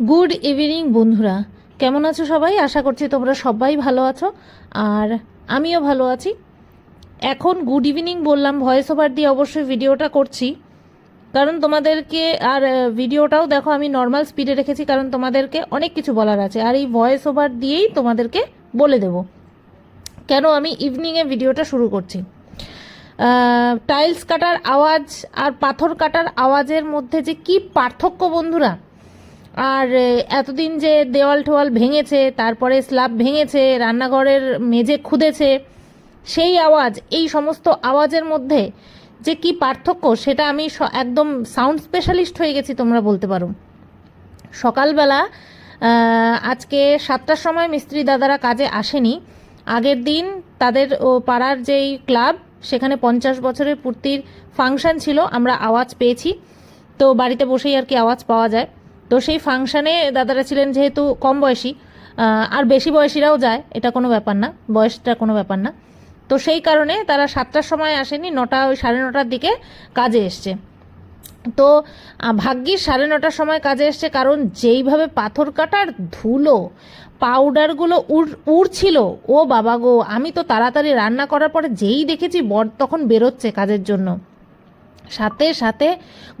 Good evening বন্ধুরা। কেমন আছো সবাই? আশা করছি তোমরা সবাই ভালো আছো। আর আমিও ভালো আছি। এখন গুড ইভিনিং বললাম ভয়েস ওভার দিয়ে অবশ্যই ভিডিওটা করছি। কারণ তোমাদেরকে আর ভিডিওটাও দেখো, আমি নর্মাল স্পিডে রেখেছি, কারণ তোমাদেরকে অনেক কিছু বলার আছে। আর এই ভয়েস ওভার দিয়েই তোমাদেরকে বলে দেব। কেন আমি ইভিনিংয়ে ভিডিওটা শুরু করছি? টাইলস কাটার আওয়াজ আর পাথর কাটার আওয়াজের মধ্যে যে কি পার্থক্য বন্ধুরা? আর এতদিন যে দেওয়াল টোয়াল ভেঙেছে, তারপরে স্ল্যাব ভেঙেছে, রান্নাঘরের মেঝে খুদেছে, সেই আওয়াজ, এই সমস্ত আওয়াজের মধ্যে যে কি পার্থক্য, সেটা আমি একদম সাউন্ড স্পেশালিস্ট হয়ে গেছি, তোমরা বলতে পারো। সকালবেলা আজকে সাতটার সময় মিস্ত্রি দাদারা কাজে আসেনি। আগের দিন তাদের, ও, পাড়ার যেই ক্লাব, সেখানে পঞ্চাশ বছরের পূর্তির ফাংশন ছিল, আমরা আওয়াজ পেয়েছি। তো বাড়িতে বসেই আর কি আওয়াজ পাওয়া যায়। তো সেই ফাংশানে দাদারা ছিলেন যেহেতু কম বয়সী আর বেশি বয়সীরাও যায়, এটা কোনো ব্যাপার না, বয়সটা কোনো ব্যাপার না। তো সেই কারণে তারা সাতটার সময় আসেনি, নটা, ওই সাড়ে নটার দিকে কাজে এসছে। তো ভাগ্যিস সাড়ে নটার সময় কাজে এসছে কারণ যেইভাবে পাথর কাটার ধুলো, পাউডারগুলো উড়, উড়ছিল, ও বাবা গো, আমি তো তাড়াতাড়ি রান্না করার পরে যেই দেখেছি বর তখন বেরোচ্ছে কাজের জন্য। সাথে সাথে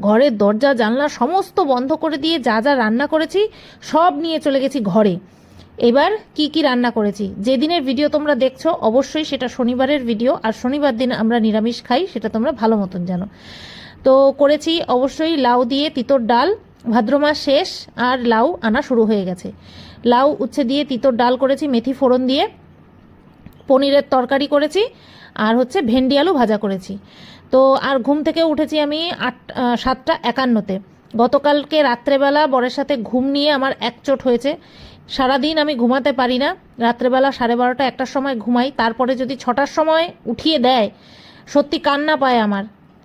ঘরের দরজা, জানলা সমস্ত বন্ধ করে দিয়ে যা যা রান্না করেছি সব নিয়ে চলে গেছি ঘরে। এবার কি কি রান্না করেছি? যেদিনের ভিডিও তোমরা দেখছ, অবশ্যই সেটা শনিবারের ভিডিও আর শনিবার দিন আমরা নিরামিষ খাই, সেটা তোমরা ভালো মতন জানো। তো করেছি অবশ্যই লাউ দিয়ে তিতর ডাল, ভাদ্র মাস শেষ, আর লাউ আনা শুরু হয়ে গেছে। লাউ উচ্ছে দিয়ে তিতর ডাল করেছি, মেথি ফোড়ন দিয়ে, পনিরের তরকারি করেছি, আর হচ্ছে ভেন্ডি আলু ভাজা করেছি। তো আর ঘুম থেকে উঠেছি আমি আট সাতটা একান্নতে। গতকালকে রাত্রেবেলা বরের সাথে ঘুম নিয়ে আমার একচোট হয়েছে। সারাদিন আমি ঘুমাতে পারি না। রাত্রেবেলা সাড়ে বারোটা একটার সময় ঘুমাই, তারপরে যদি ছটার সময় উঠিয়ে দেয়, সত্যি কান্না পায় আমার।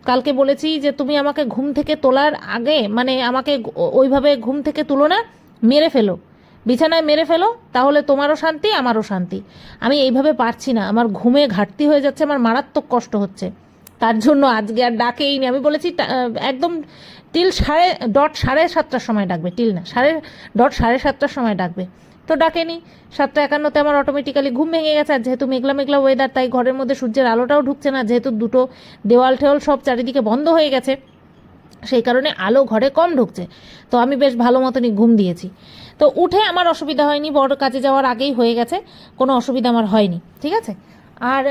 কালকে বলেছি যে, তুমি আমাকে ঘুম থেকে তোলার আগে মানে আমাকে ওইভাবে ঘুম থেকে তুলো না, মেরে ফেলো। বিছানায় মেরে ফেলো, তাহলে তোমারও শান্তি, আমারও শান্তি। আমি এইভাবে পারছি না। আমার ঘুমে ঘাটতি হয়ে যাচ্ছে, আমার মারাত্মক কষ্ট হচ্ছে। তার জন্য আজকে আর ডাকেই নি। আমি বলেছি একদম টিল সাড়ে ডট সাড়ে সাতটার সময় ডাকবে টিল না, সাড়ে ডট সাড়ে সাতটার সময় ডাকবে। তো ডাকেনি, সাতটা একান্নতে আমার অটোমেটিক্যালি ঘুম ভেঙে গেছে। আর যেহেতু মেঘলা মেঘলা ওয়েদার তাই ঘরের মধ্যে সূর্যের আলোটাও ঢুকছে না। যেহেতু দুটো দেওয়াল টেওয়াল সব চারিদিকে বন্ধ হয়ে গেছে, সেই কারণে আলো ঘরে কম ঢুকছে। তো আমি বেশ ভালো মতনই ঘুম দিয়েছি। তো উঠে আমার অসুবিধা হয়নি, বড় কাজে যাওয়ার আগেই হয়ে গেছে, কোনো অসুবিধা আমার হয়নি, ঠিক আছে? আর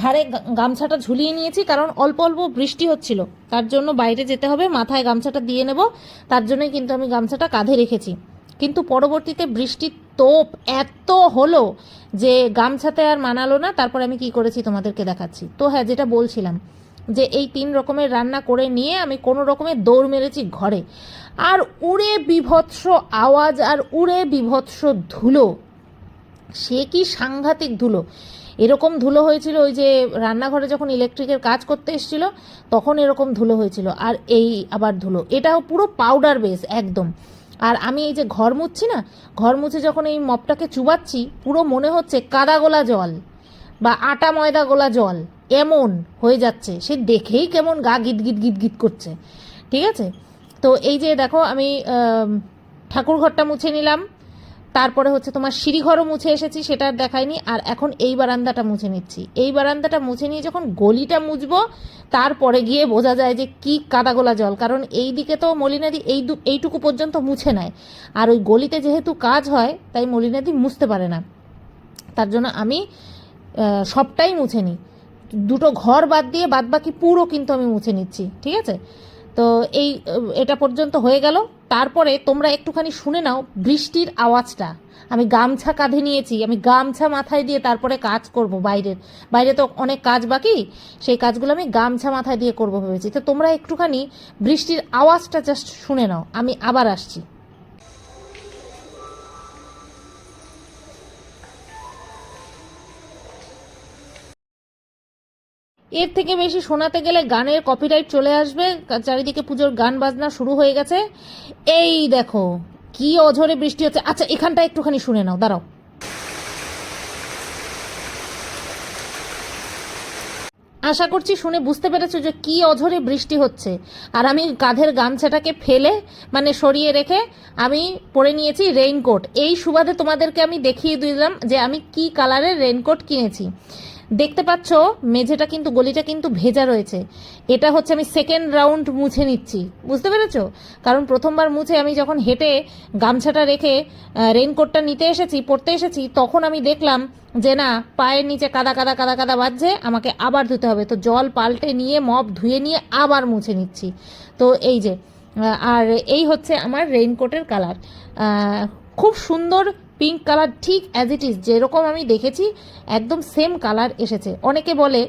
ঘাড়ে গামছাটা ঝুলিয়ে নিয়েছি, কারণ অল্প অল্প বৃষ্টি হচ্ছিল। তার জন্য বাইরে যেতে হবে, মাথায় গামছাটা দিয়ে নেব, তার জন্যই কিন্তু আমি গামছাটা কাঁধে রেখেছি। কিন্তু পরবর্তীতে বৃষ্টির তোপ এত হলো যে গামছাতে আর মানালো না, তারপরে আমি কি করেছি তোমাদেরকে দেখাচ্ছি। তো হ্যাঁ যেটা বলছিলাম, যে এই তিন রকমের রান্না করে নিয়ে আমি কোনো রকমের দৌড় মেরেছি ঘরে। আর উড়ে বিভৎস আওয়াজ আর উড়ে বিভৎস ধুলো, সে কি সাংঘাতিক ধুলো? এরকম ধুলো হয়েছিল, ওই যে রান্নাঘরে যখন ইলেকট্রিকের কাজ করতে এসেছিল, তখন এরকম ধুলো হয়েছিল, আর এই আবার ধুলো। এটাও পুরো পাউডার বেস একদম। আর আমি এই যে ঘর মুছছি না, ঘর মুছে যখন এই মপটাকে চুবাচ্ছি, পুরো মনে হচ্ছে কাদা গোলা জল বা আটা ময়দা গোলা জল, এমন হয়ে যাচ্ছে। সে দেখেই কেমন গা গিট গিট গিট গিট করছে। ঠিক আছে? তো এই যে দেখো, আমি ঠাকুর ঘরটা মুছে নিলাম। তারপরে হচ্ছে তোমার সিঁড়িঘরও মুছে এসেছি, সেটা আর দেখাইনি, আর এখন এই বারান্দাটা মুছে নিচ্ছি। এই বারান্দাটা মুছে নিয়ে যখন গলিটা মুছবো, তারপরে গিয়ে বোঝা যায় যে কি কাদাগোলা জল, কারণ এই দিকে তো মলিনাদি এই এইটুকু পর্যন্ত মুছে নেয় আর ওই গলিতে যেহেতু কাজ হয়, তাই মলিনাদি মুছতে পারে না। তার জন্য আমি সবটাই মুছে নিই। দুটো ঘর বাদ দিয়ে বাদ বাকি পুরো কিন্তু আমি মুছে নিচ্ছি, ঠিক আছে? তো এই, এটা পর্যন্ত হয়ে গেল। তারপরে তোমরা একটুখানি শুনে নাও বৃষ্টির আওয়াজটা। আমি গামছা কাঁধে নিয়েছি, আমি গামছা মাথায় দিয়ে তারপরে কাজ করব বাইরের। বাইরে তো অনেক কাজ বাকি, সেই কাজগুলো আমি গামছা মাথায় দিয়ে করব ভেবেছি। তো তোমরা একটুখানি বৃষ্টির আওয়াজটা জাস্ট শুনে নাও, আমি আবার আসছি। এর থেকে বেশি শোনাতে গেলে গানের কপিরাইট চলে আসবে। চারিদিকে পুজোর গান বাজনা শুরু হয়ে গেছে। এই দেখো, কি অঝরে বৃষ্টি হচ্ছে। আচ্ছা এখানটা একটুখানি শুনে নাও, দাঁড়াও। আশা করছি শুনে বুঝতে পেরেছ যে কি অঝরে বৃষ্টি হচ্ছে। আর আমি কাঁধের গামছাটাকে ফেলে মানে সরিয়ে রেখে আমি পরে নিয়েছি রেইনকোট এই সুবাদে তোমাদেরকে আমি দেখিয়ে দিলাম যে আমি কি কালারের রেইনকোট কিনেছি। দেখতে পাচ্ছ, মেঝেটা কিন্তু, গলিটা কিন্তু ভেজা রয়েছে। এটা হচ্ছে আমি সেকেন্ড রাউন্ড মুছে নিচ্ছি। বুঝতে পেরেছ? কারণ প্রথমবার মুছে আমি যখন হেঁটে গামছাটা রেখে রেইনকোটটা নিতে এসেছি, পরতে এসেছি, তখন আমি দেখলাম যে না, পায়ের নিচে কাদা কাদা কাদা কাদা বাজছে, আমাকে আবার ধুতে হবে। তো জল পাল্টে নিয়ে মপ ধুয়ে নিয়ে আবার মুছে নিচ্ছি। তো এই যে আর এই হচ্ছে আমার রেইনকোটের কালার খুব সুন্দর পিঙ্ক কালার ঠিক অ্যাজ ইট ইজ যেরকম আমি দেখেছি, একদম সেম কালার এসেছে। অনেকে বলে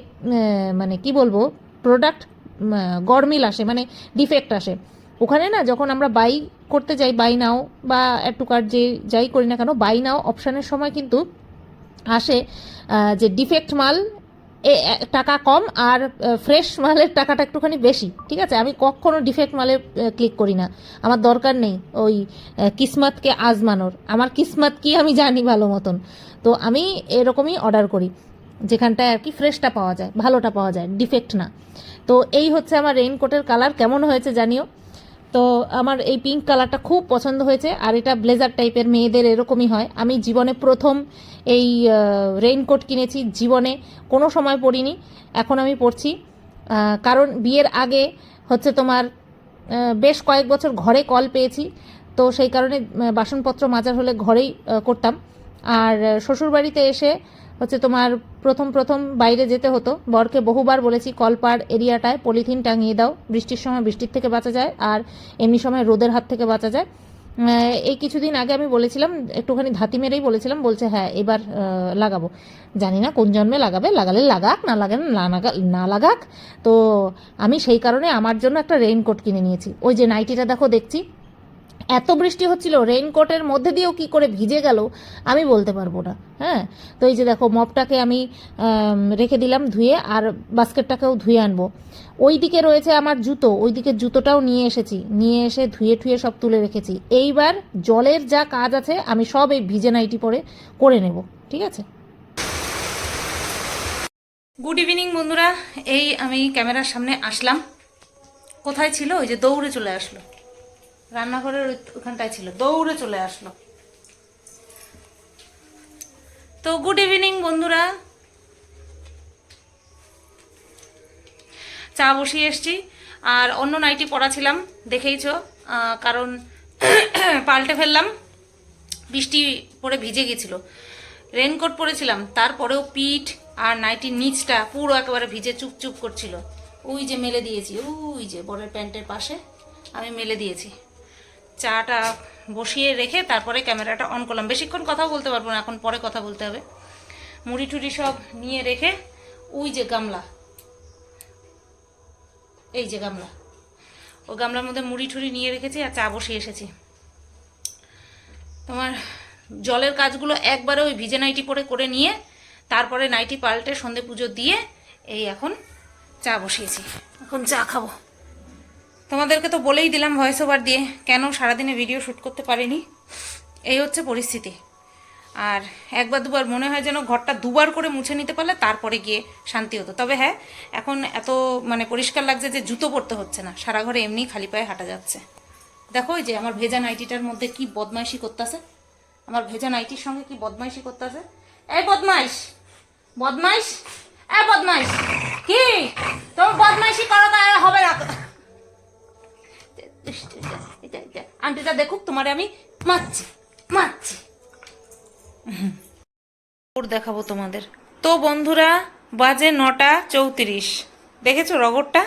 মানে কি বলব প্রোডাক্ট গরমিল আসে মানে ডিফেক্ট আসে। ওখানে না, যখন আমরা বাই করতে যাই বাই নাও বা একটু কার্ড যে, যাই করি না কেন বাই নাও অপশানের সময় কিন্তু আসে যে ডিফেক্ট মাল এ টাকা কম আর ফ্রেশ মালের টাকাটা একটুখানি বেশি, ঠিক আছে? আমি কখনো ডিফেক্ট মালে ক্লিক করি না। আমার দরকার নেই ওই কিসমাতকে আজমানোর। আমার কিসমত কি আমি জানি ভালো মতন। তো আমি এরকমই অর্ডার করি, যেখানটায় আর কি ফ্রেশটা পাওয়া যায়, ভালোটা পাওয়া যায় ডিফেক্ট না। তো এই হচ্ছে আমার রেইনকোটের কালার কেমন হয়েছে জানিও? তো আমার এই পিঙ্ক কালারটা খুব পছন্দ হয়েছে, আর এটা ব্লেজার টাইপের মেয়েদের এরকমই হয়। আমি জীবনে প্রথম এই রেইনকোট কিনেছি, জীবনে কোনো সময় পরিনি, এখন আমি পরছি। কারণ বিয়ের আগে হচ্ছে তোমার বেশ কয়েক বছর ঘরে কল পেয়েছি, তো সেই কারণে বাসনপত্র মাজার হলে ঘরেই করতাম। আর শ্বশুরবাড়িতে এসে হচ্ছে তোমার প্রথম প্রথম বাইরে যেতে হতো। বরকে বহুবার বলেছি কলপাড় এরিয়াটায় পলিথিন টাঙিয়ে দাও। বৃষ্টির সময় বৃষ্টির থেকে বাঁচা যায় আর এমনি সময় রোদের হাত থেকে বাঁচা যায়। এই কিছুদিন আগে আমি বলেছিলাম, একটুখানি ধাতি মেরেই বলেছিলাম, বলছে হ্যাঁ এবার লাগাবো। জানি না কোন জন্মে লাগাবে, লাগালে লাগাক, না লাগালে না লাগা- না লাগাক। তো আমি সেই কারণে আমার জন্য একটা রেইনকোট কিনে নিয়েছি। ওই যে নাইটিটা দেখো, দেখছি। এত বৃষ্টি হচ্ছিল রেইনকোটের মধ্যে দিয়েও কি করে ভিজে গেল, আমি বলতে পারব না হ্যাঁ? তো এই যে দেখো মপটাকে আমি রেখে দিলাম ধুয়ে, আর বাস্কেটটাকেও ধুয়ে আনব। ওই দিকে রয়েছে আমার জুতো ওই দিকে জুতোটাও নিয়ে এসেছি, নিয়ে এসে ধুয়ে ঠুয়ে সব তুলে রেখেছি। এইবার জলের যা কাজ আছে, আমি সব এই ভিজে নাইটি পরে করে নেব, ঠিক আছে? গুড ইভিনিং বন্ধুরা। এই আমি ক্যামেরার সামনে আসলাম। কোথায় ছিল? ওই যে দৌড়ে চলে আসলো। রান্নাঘরের ওখানটায় ছিল, দৌড়ে চলে আসলো। তো গুড ইভিনিং বন্ধুরা। চা বসিয়ে এসছি, আর অন্য নাইটি পড়া ছিলাম, দেখেইছো কারণ পাল্টে ফেললাম, বৃষ্টি পরে ভিজে গেছিল। রেনকোট পরেছিলাম, তারপরেও পিঠ আর নাইটির নিচটা পুরো একেবারে ভিজে চুপচুপ করছিল। ওই যে মেলে দিয়েছি, ওই যে বরের প্যান্টের পাশে, আমি মেলে দিয়েছি। চাটা বসিয়ে রেখে তারপরে ক্যামেরাটা অন করলাম। বেশিক্ষণ কথা বলতে পারব না, এখন পরে কথা বলতে হবে। মুড়ি টুড়ি সব নিয়ে রেখে ওই যে গামলা, এই যে গামলা, ও গামলার মধ্যে মুড়ি ঠুড়ি নিয়ে রেখেছি আর চা বসিয়ে এসেছি। তোমার জলের কাজগুলো একবারে ওই ভিজে নাইটি পরে করে নিয়ে তারপরে নাইটি পাল্টে সন্ধে পুজো দিয়ে এই এখন চা বসিয়েছি। এখন চা খাব। তোমাদেরকে তো বলেই দিলাম ভয়েস ওভার দিয়ে, কেন সারাদিনে ভিডিও শ্যুট করতে পারিনি? এই হচ্ছে পরিস্থিতি। আর একবার দুবার মনে হয় যেন ঘরটা দুবার করে মুছে নিতে পারলে তারপরে গিয়ে শান্তি হতো। তবে হ্যাঁ এখন এত মানে পরিষ্কার লাগছে যে জুতো পরতে হচ্ছে না। সারা ঘরে এমনি খালি পায়ে হাঁটা যাচ্ছে। দেখো যে আমার ভেজা নাইটিটার মধ্যে কি বদমাইশি করতেছে। আমার ভেজা নাইটির সঙ্গে কি বদমাইশি করতেছে। এই বদমাইশ! বদমাইশ! এ বদমাইশ! কি? তোর বদমাইশি করা হবে না। আন্টিটা দেখুক, তোমারে আমি মারছি মারছি। ওর দেখাবো তোমাদের। তো বন্ধুরা, বাজে নটা চৌত্রিশ। দেখেছ রগরটা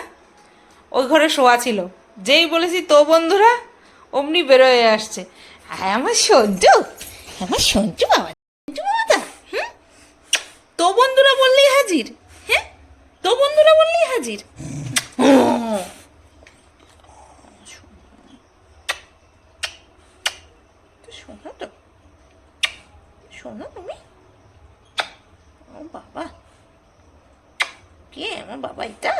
ওই ঘরে শোয়া ছিল। যেই বলেছি, তো বন্ধুরা, অমনি বেরোয় আসছে। হ্যাঁ আমার সঞ্জু আমার সঞ্জু বাবা সঞ্জু বাবা হুম? তো বন্ধুরা বললেই হাজির হ্যাঁ? তো বন্ধুরা বললেই হাজির। শোনো তো। শোনো তুমি। ও বাবা। কে? আমার বাবা এটা?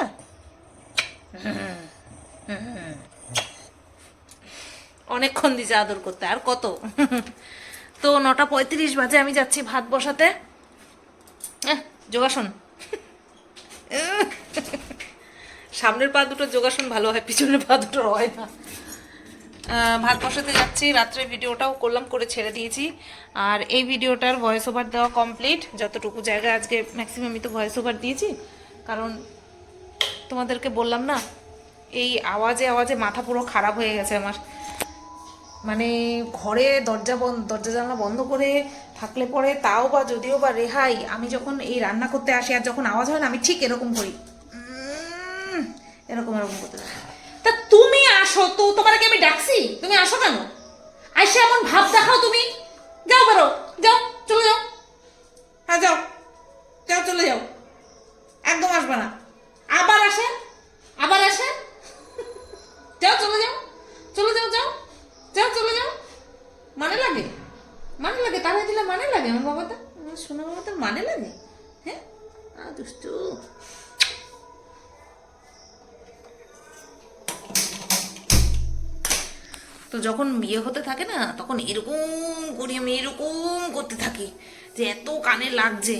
অনেকক্ষণ দিছে আদর করতে, আর কত? তো নটা পঁয়ত্রিশ বাজে, আমি যাচ্ছি ভাত বসাতে। যোগাসন। সামনের পা দুটো যোগাসন ভালো হয়, পিছনের পা দুটো হয় না। ভাত বসাতে যাচ্ছি। রাত্রে ভিডিওটাও করলাম, করে ছেড়ে দিয়েছি। আর এই ভিডিওটার ভয়েস ওভার দেওয়া কমপ্লিট যতটুকু জায়গা আজকে ম্যাক্সিমামই তো ভয়েস ওভার দিয়েছি। কারণ তোমাদেরকে বললাম না, এই আওয়াজে আওয়াজে মাথা পুরো খারাপ হয়ে গেছে আমার। মানে ঘরে দরজা বন্ধ দরজা জানলা বন্ধ করে থাকলে পরে তাও বা যদিও বা রেহাই, আমি যখন এই রান্না করতে আসি আর যখন আওয়াজ হয় না, আমি ঠিক এরকম করি। এরকম এরকম করতে থাকি। আসো তো তোমার কি আমি ডাকছি। তুমি আসো কেন? আইসে এমন ভাব দেখাও তুমি। যাও বেরো যাও চলে যাও। হ্যাঁ যাও। যাও চলে যাও। একদম আসবে না। আবার আসেন আবার আসেন যাও চলে যাও চলে যাও যাও যাও চলে যাও। মানে লাগে? মানে লাগে? তারা দিলে মানে লাগে আমার বাবাটা? সোনা বাবাটার মানে লাগে? হ্যাঁ? দুষ্টু। যখন বিয়ে হতে থাকে না তখন এরকম করি আমি এরকম করতে থাকি যে এত কানে লাগছে।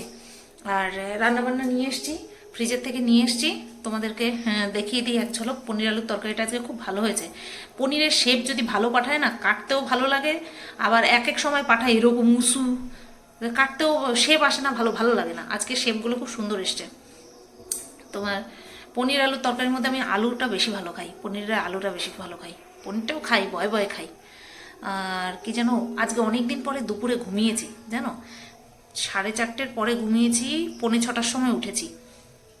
আর রান্না বান্না নিয়ে এসছি ফ্রিজের থেকে নিয়ে এসছি। তোমাদেরকে হ্যাঁ, দেখিয়ে দিই এক ঝলক পনির আলুর তরকারিটা আজকে খুব ভালো হয়েছে। পনিরের শেপ যদি ভালো পাঠায় না কাটতেও ভালো লাগে আবার এক এক সময় পাঠায় এরকম উঁচু কাটতেও শেপ আসে না ভালো ভালো লাগে না। আজকে শেপগুলো খুব সুন্দর এসছে। তোমার পনির আলুর তরকারির মধ্যে আমি আলুটা বেশি ভালো খাই পনিরের আলুটা বেশি ভালো খাই। পনিরটাও খাই বয় বয় খাই। আর কি যেন, আজকে অনেক দিন পরে দুপুরে ঘুমিয়েছি, জানো? সাড়ে চারটের পরে ঘুমিয়েছি, পৌনে ছটার সময় উঠেছি।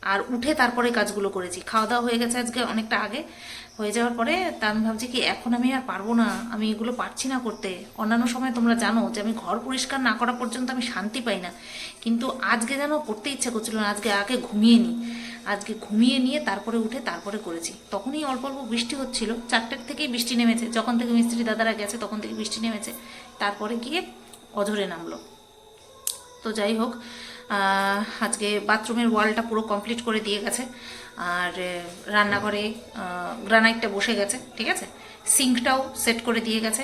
আর উঠে তারপরে কাজগুলো করেছি। খাওয়া দাওয়া হয়ে গেছে আজকে অনেকটা আগে। হয়ে যাওয়ার পরে তা আমি ভাবছি কি, এখন আমি আর পারব না। আমি এগুলো পারছি না করতে। অন্যান্য সময় তোমরা জানো যে, আমি ঘর পরিষ্কার না করা পর্যন্ত আমি শান্তি পাই না। কিন্তু আজকে যেন করতে ইচ্ছে করছিল না, আজকে আগে ঘুমিয়ে নিই আজকে ঘুমিয়ে নিয়ে তারপরে উঠে তারপরে করেছি। তখনই অল্প অল্প বৃষ্টি হচ্ছিল। চারটের থেকেই বৃষ্টি নেমেছে। যখন থেকে মিস্ত্রি দাদারা গেছে, তখন থেকে বৃষ্টি নেমেছে। তারপরে গিয়ে অঝরে নামলো। তো যাই হোক আজকে বাথরুমের ওয়ালটা পুরো কমপ্লিট করে দিয়ে গেছে। আর রান্নাঘরে গ্রানাইটটা বসে গেছে, ঠিক আছে? সিঙ্কটাও সেট করে দিয়ে গেছে।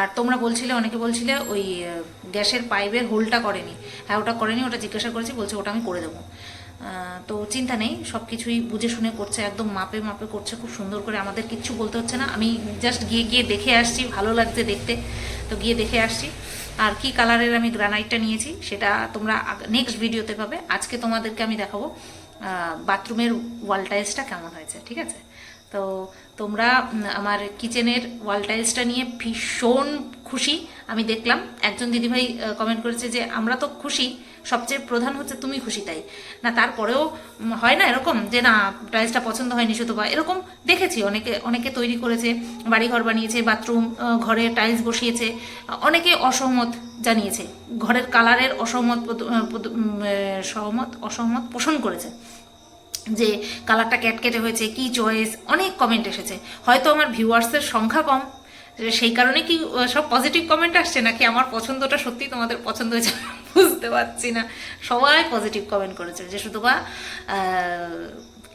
আর তোমরা বলছিলে, অনেকে বলছিলে ওই গ্যাসের পাইপের হোলটা করেনি। হ্যাঁ ওটা করেনি, ওটা জিজ্ঞাসা করেছি, বলছে ওটা আমি করে দেবো। তো চিন্তা নেই সব কিছুই বুঝে শুনে করছে, একদম মাপে মাপে করছে, খুব সুন্দর করে আমাদের কিচ্ছু বলতে হচ্ছে না। আমি জাস্ট গিয়ে গিয়ে দেখে আসছি, ভালো লাগছে দেখতে। তো গিয়ে দেখে আসছি। আর কি কালারের আমি গ্রানাইটটা নিয়েছি, সেটা তোমরা নেক্সট ভিডিওতে পাবে। আজকে তোমাদেরকে আমি দেখাবো বাথরুমের ওয়াল টাইলসটা কেমন হয়েছে, ঠিক আছে? তো তোমরা আমার কিচেনের ওয়াল টাইলসটা নিয়ে ভীষণ খুশি। আমি দেখলাম, একজন দিদিভাই কমেন্ট করেছে যে, আমরা তো খুশি, সবচেয়ে প্রধান হচ্ছে তুমি খুশি তাই। না, তারপরেও হয় না এরকম যে, না, টাইলসটা পছন্দ হয়নি শুধু বা এরকম দেখেছি, অনেকে অনেকে তৈরি করেছে, বাড়িঘর বানিয়েছে, বাথরুম ঘরে টাইলস বসিয়েছে, অনেকে অসহমত জানিয়েছে, ঘরের কালারের অসহমত সহমত, অসহমত পোষণ করেছে। যে কালারটা ক্যাটকেটে হয়েছে, কি চয়েস অনেক কমেন্ট এসেছে। হয়তো আমার ভিউয়ার্সের সংখ্যা কম। সেই কারণে কি সব পজিটিভ কমেন্ট আসছে নাকি আমার পছন্দটা সত্যি তোমাদের পছন্দ হয়েছে বুঝতে পারছি না। সবাই পজিটিভ কমেন্ট করেছে যে শুধু বা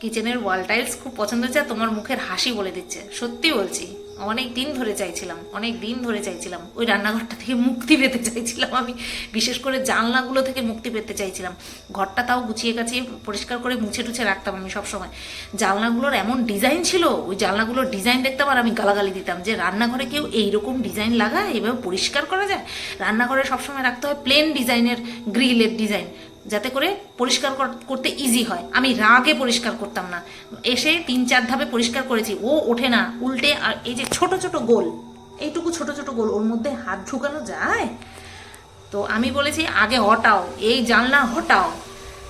কিচেনের ওয়াল টাইলস খুব পছন্দ হয়েছে আর তোমার মুখের হাসি বলে দিচ্ছে। সত্যি বলছি। অনেক দিন ধরে চাইছিলাম, অনেক দিন ধরে চাইছিলাম, ওই রান্নাঘরটা থেকে মুক্তি পেতে চাইছিলাম আমি। বিশেষ করে জানলাগুলো থেকে মুক্তি পেতে চাইছিলাম। ঘরটা তাও গুছিয়ে গাছিয়ে পরিষ্কার করে মুছে টুছে রাখতাম আমি সবসময়। জানলাগুলোর এমন ডিজাইন ছিল, ওই জানলাগুলোর ডিজাইন দেখতাম আর আমি গালাগালি দিতাম যে রান্নাঘরে কেউ এইরকম ডিজাইন লাগায়, এভাবে পরিষ্কার করা যায়? রান্নাঘরে সবসময় রাখতে হয় প্লেন ডিজাইনের গ্রিলের ডিজাইন যাতে করে পরিষ্কার কর- করতে ইজি হয়। আমি রাগে পরিষ্কার করতাম না। এসে তিন চার ধাপে পরিষ্কার করেছি। ও ওঠে না, উল্টে আর এই যে ছোট ছোট গোল, এইটুকু ছোট ছোট গোল, ওর মধ্যে হাত ঢুকানো যায়? তো আমি বলেছি, আগে হটাও, এই জানলা হটাও।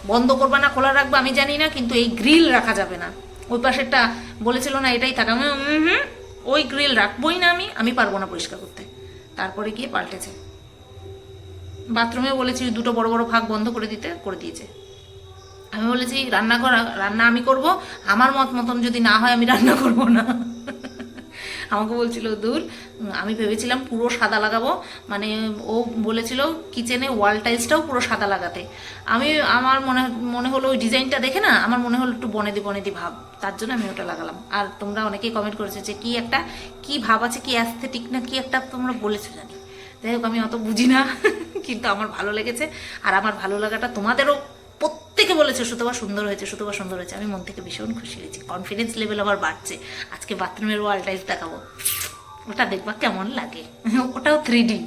বন্ধ করবা না, খোলা রাখবা, আমি জানি না, কিন্তু এই গ্রিল রাখা যাবে না। ওই পাশেরটা বলেছিল না, এটাই থাকা ওই গ্রিল রাখবোই না আমি আমি পারব না পরিষ্কার করতে। তারপরে গিয়ে পাল্টেছে। বাথরুমে বলেছি দুটো বড় বড় ভাগ বন্ধ করে দিতে, করে দিয়েছে। আমি বলেছি, রান্না করা, রান্না আমি করব, আমার মত মতন যদি না হয় আমি রান্না করব না। আমাকে বলছিল, দূর, আমি ভেবেছিলাম পুরো সাদা লাগাবো। মানে ও বলেছিল, কিচেনে ওয়াল টাইলসটাও পুরো সাদা লাগাতে। আমি, আমার মনে মনে হলো ওই ডিজাইনটা দেখে না, আমার মনে হলো একটু বনেদি বনেদি ভাব। তার জন্য আমি ওটা লাগালাম। আর তোমরা অনেকেই কমেন্ট করেছে যে কি একটা, কি ভাব আছে, কি অ্যাস্থেটিক না, কি একটা তোমরা বলেছ জানি। যাই হোক, আমি অত বুঝি না। কিন্তু আমার ভালো লেগেছে। আর আমার ভালো লাগাটা তোমাদেরও প্রত্যেকে বলেছে সুতবা সুন্দর হয়েছে সুতবা সুন্দর হয়েছে। আমি মন থেকে ভীষণ খুশি হয়েছি। কনফিডেন্স লেভেল আমার বাড়ছে। আজকে বাথরুমের ওয়াল টাইলস দেখাবো। ওটা দেখবা কেমন লাগে। ওটাও থ্রি ডি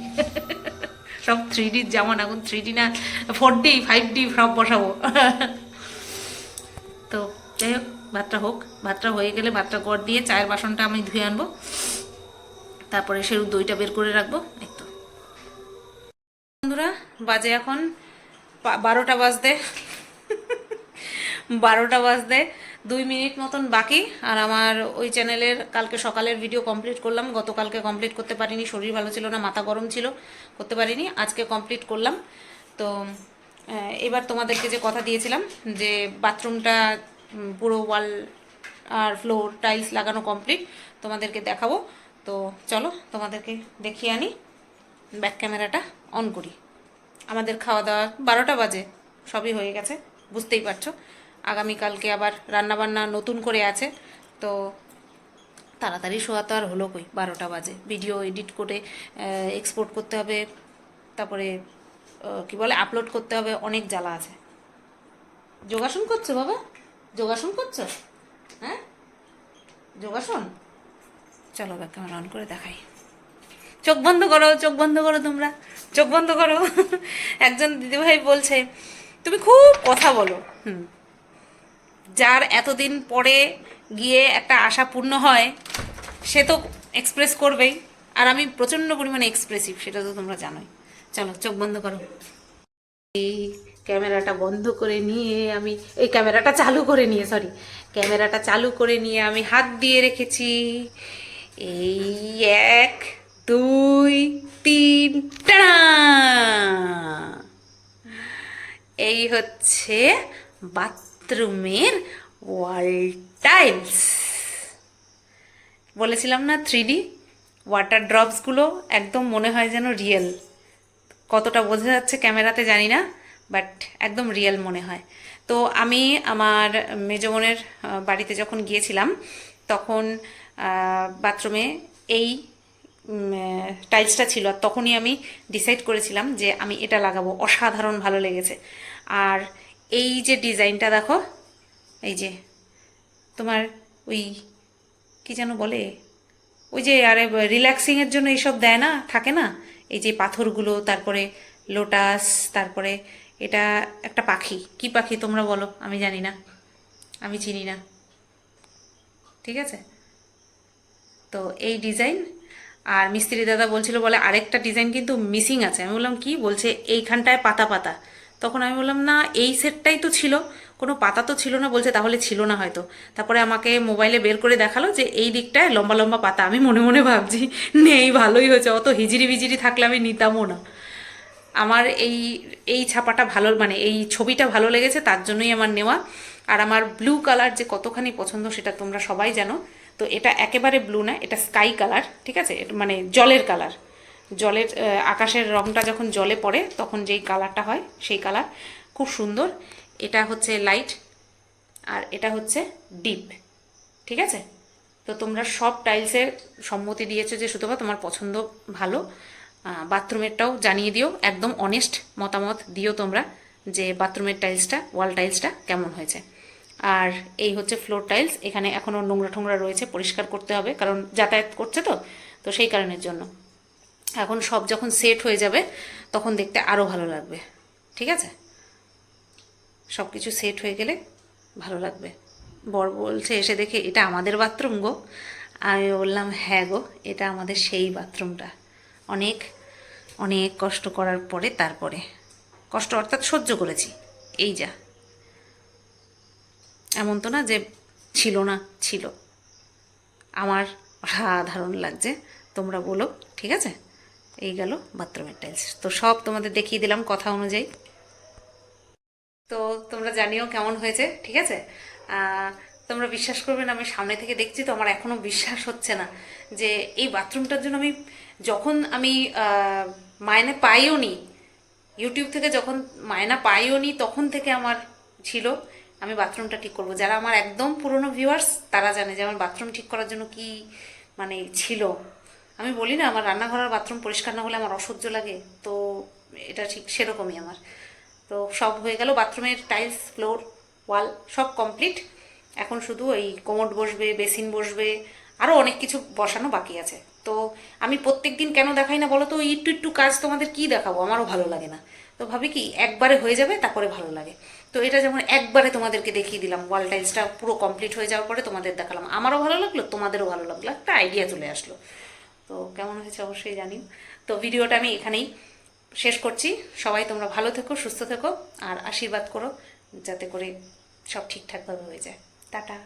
সব থ্রি ডির যেমন, এখন থ্রি ডি না ফোর ডি ফাইভ ডি সব বসাবো। তো যাই হোক, ভাতটা হোক। ভাতটা হয়ে গেলে ভাতটা গড় দিয়ে চায়ের বাসনটা আমি ধুয়ে আনব। তারপরে সেরু দইটা বের করে রাখব। বন্ধুরা, বাজে এখন বারোটা বাজতে। বারোটা বাজতে দুই মিনিট মতন বাকি। আর আমার ওই চ্যানেলের কালকে সকালের ভিডিও কমপ্লিট করলাম। গতকালকে কমপ্লিট করতে পারিনি, শরীর ভালো ছিল না, মাথা গরম ছিল, করতে পারিনি। আজকে কমপ্লিট করলাম। তো এবার তোমাদেরকে যে কথা দিয়েছিলাম, যে বাথরুমটা পুরো ওয়াল আর ফ্লোর টাইলস লাগানো কমপ্লিট তোমাদেরকে দেখাবো। তো, চলো তোমাদেরকে দেখিয়ে আনি। ব্যাক ক্যামেরাটা অন করি। আমাদের খাওয়া দাওয়া বারোটা বাজে, সবই হয়ে গেছে, বুঝতেই পারছ। আগামীকালকে আবার রান্নাবান্না নতুন করে আছে, তো তাড়াতাড়ি শোয়া তো আর হলো কই, বারোটা বাজে। ভিডিও এডিট করে এক্সপোর্ট করতে হবে, তারপরে কি বলে আপলোড করতে হবে, অনেক জ্বালা আছে। যোগাসন করছ বাবা? যোগাসন করছ? হ্যাঁ? যোগাসন? চলো ব্যাক ক্যামেরা অন করে দেখাই। চোখ বন্ধ করো, চোখ বন্ধ করো তোমরা। চোখ বন্ধ করো। একজন দিদিভাই বলছে, তুমি খুব কথা বলো। হুম। যার এতদিন পরে গিয়ে একটা আশা পূর্ণ হয়, সে তো এক্সপ্রেস করবেই। আর আমি প্রচণ্ড পরিমাণে এক্সপ্রেসিভ সেটা তো তোমরা জানোই। চলো, চোখ বন্ধ করো। এই ক্যামেরাটা বন্ধ করে নিয়ে আমি, এই ক্যামেরাটা চালু করে নিয়ে সরি ক্যামেরাটা চালু করে নিয়ে আমি হাত দিয়ে রেখেছি। এই এক দুই তিন এই হচ্ছে বাথরুমের ওয়াল টাইলস। বলেছিলাম না থ্রি ডি ওয়াটার ড্রপসগুলো একদম মনে হয় যেন রিয়েল কতটা বোঝা যাচ্ছে ক্যামেরাতে জানি না বাট একদম রিয়েল মনে হয়। তো আমি আমার মেজ বোনের আহ, বাড়িতে যখন গিয়েছিলাম তখন বাথরুমে এই টাইলসটা ছিল, আর তখনই আমি ডিসাইড করেছিলাম যে আমি এটা লাগাবো। অসাধারণ ভালো লেগেছে। আর এই যে ডিজাইনটা দেখো, এই যে তোমার ওই কি যেন বলে? ওই যে আরে রিল্যাক্সিংয়ের জন্য এইসব দেয় না, থাকে না? এই যে পাথরগুলো, তারপরে লোটাস তারপরে এটা একটা পাখি। কি পাখি তোমরা বলো? আমি জানি না। আমি চিনি না। ঠিক আছে? তো এই ডিজাইন আর মিস্ত্রি দাদা বলছিল, বলে আরেকটা ডিজাইন কিন্তু মিসিং আছে। আমি বললাম, কি? বলছে, এইখানটায় পাতা পাতা। তখন আমি বললাম, না, এই সেটটাই তো ছিল, কোনো পাতা তো ছিল না। বলছে, তাহলে ছিল না হয়তো। তারপরে আমাকে মোবাইলে বের করে দেখাল যে, এই দিকটায় লম্বা লম্বা পাতা। আমি মনে মনে ভাবছি, নেই, ভালোই হয়েছে, অত হিজিরি বিজিরি থাকলে আমি নিতামও না। আমার এই এই ছাপাটা ভালো মানে এই ছবিটা ভালো লেগেছে, তার জন্যই আমার নেওয়া। আর আমার ব্লু কালার যে কতখানি পছন্দ সেটা তোমরা সবাই জানো। তো এটা একেবারে ব্লু না, এটা স্কাই কালার ঠিক আছে? মানে জলের কালার জলের আকাশের রংটা যখন জলে পড়ে, তখন যেই কালারটা হয়, সেই কালার খুব সুন্দর। এটা হচ্ছে লাইট আর এটা হচ্ছে ডিপ ঠিক আছে? তো তোমরা সব টাইলসের সম্মতি দিয়েছ যে সুতবা তোমার পছন্দ ভালো বাথরুমেরটাও জানিয়ে দিও। একদম অনেস্ট মতামত দিও তোমরা যে বাথরুমের টাইলসটা ওয়াল টাইলসটা কেমন হয়েছে। আর এই হচ্ছে ফ্লোর টাইলস এখানে এখনও নোংরা ঠোংরা রয়েছে, পরিষ্কার করতে হবে, কারণ যাতায়াত করছে তো তো সেই কারণের জন্য। এখন সব যখন সেট হয়ে যাবে, তখন দেখতে আরও ভালো লাগবে, ঠিক আছে? সব কিছু সেট হয়ে গেলে ভালো লাগবে। বর বলছে, এসে দেখে, এটা আমাদের বাথরুম গো। আমি বললাম হ্যাঁ গো, এটা আমাদের সেই বাথরুমটা অনেক অনেক কষ্ট করার পরে, তারপরে। কষ্ট অর্থাৎ সহ্য করেছি। এই যা। এমন তো না যে ছিল না, ছিল। আমার অসাধারণ লাগছে, তোমরা বলো, ঠিক আছে? এই গেল বাথরুমের টাইলস তো সব তোমাদের দেখিয়ে দিলাম কথা অনুযায়ী। তো তোমরা জানিও কেমন হয়েছে, ঠিক আছে? তোমরা বিশ্বাস করবে না, আমি সামনে থেকে দেখছি, তো আমার এখনও বিশ্বাস হচ্ছে না যে এই বাথরুমটার জন্য আমি যখন আমি মাইনে পাইও নি ইউটিউব থেকে যখন মায়না পাইও নি তখন থেকে আমার ছিল আমি বাথরুমটা ঠিক করব। যারা আমার একদম পুরনো ভিউয়ার্স তারা জানে যে আমার বাথরুম ঠিক করার জন্য কি মানে ছিল। আমি বলি না, আমার রান্নাঘর আর বাথরুম পরিষ্কার না হলে আমার অসহ্য লাগে। তো, এটা ঠিক সেরকমই আমার। তো, সব হয়ে গেল, বাথরুমের টাইলস ফ্লোর ওয়াল সব কমপ্লিট এখন শুধু ওই কোমোড বসবে বেসিন বসবে আরও অনেক কিছু বসানো বাকি আছে। তো, আমি প্রত্যেক দিন কেন দেখাই না বলো তো? একটু একটু কাজ তোমাদের কি দেখাবো? আমারও ভালো লাগে না। তো ভাবি কি, একবারে হয়ে যাবে, তারপরে ভালো লাগে। তো এটা যেমন একবারে তোমাদেরকে দেখিয়ে দিলাম ওয়াল টাইলসটা পুরো কমপ্লিট হয়ে যাওয়ার পরে তোমাদের দেখালাম। আমারও ভালো লাগল, তোমাদেরও ভালো লাগল, একটা আইডিয়া চলে আসলো। তো কেমন হয়েছে অবশ্যই জানি তো ভিডিওটা আমি এখানেই শেষ করছি। সবাই তোমরা ভালো থেকো, সুস্থ থেকো, আর আশীর্বাদ করো, যাতে করে সব ঠিকঠাকভাবে হয়ে যায়। টাটা।